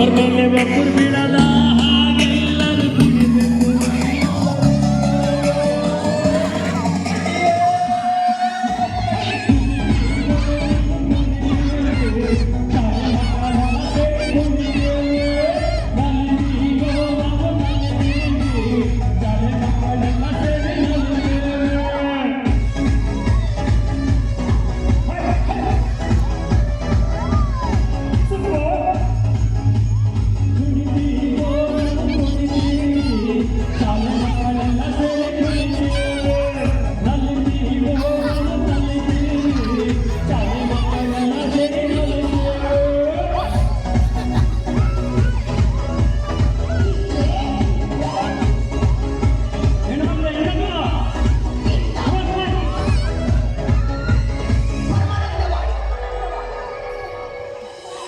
वरकरले वापूर बिडाला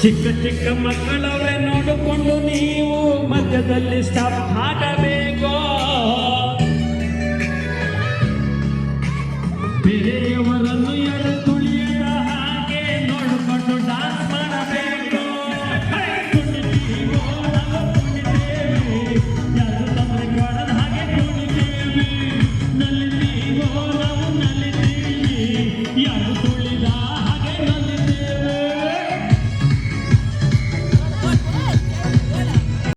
ಚಿಕ್ಕ ಚಿಕ್ಕ ಮಕ್ಕಳವ್ರೆ ನೋಡಿಕೊಂಡು ನೀವು ಮಧ್ಯದಲ್ಲಿ ಸ್ಟಾಪ್ ಹಾಕಬೇಕು ಬೇರೆಯವರ